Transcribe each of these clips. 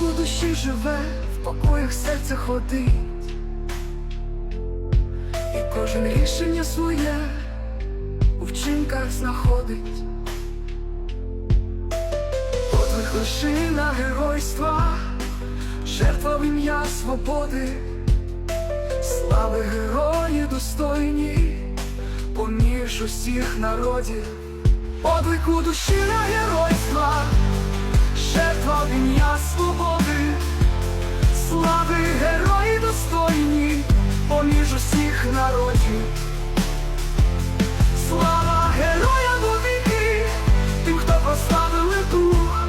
у душі живе, в покоях серця ходить, і кожен рішення своє у вчинках знаходить. Подвиг лишина геройства, жертва в ім'я свободи, слави герої достойні, поміж усіх народів, подвиг у душі на геройства, жертва ім'я свободи, слави герої достойні, поміж усіх народів. Слава героям у віки, тим, хто прославили дух,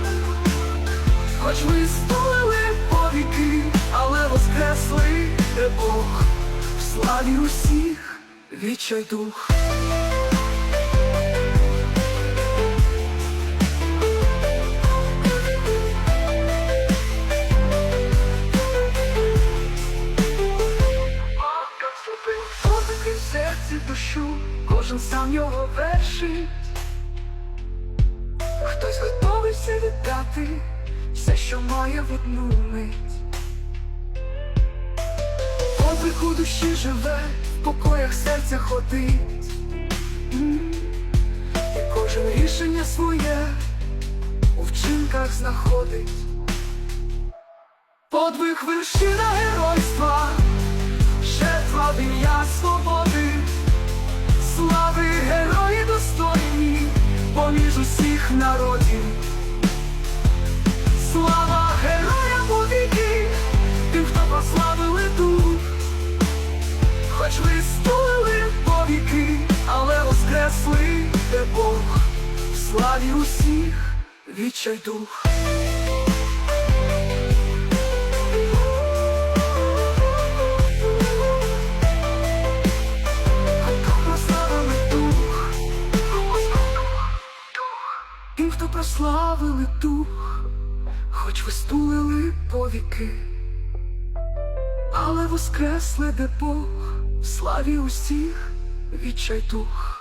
хоч ви стулили повіки, але воскресли Бог, в славі усіх відчай дух. Кожен сам його вершить. Хтось готовий все віддати, все, що має в одну мить. Подвиг у душі живе, в покоях серця ходить. І кожен рішення своє у вчинках знаходить. Подвиг вершина геройства, жертва в ім'я свободи, усіх народів. Слава героям у віки, тим, хто прославили дух, хоч ви стулили повіки, але воскресли де Бог, в славі усіх вічай дух. Прославили дух, хоч ви стулили повіки, але воскресли де Бог, в славі усіх відчай дух.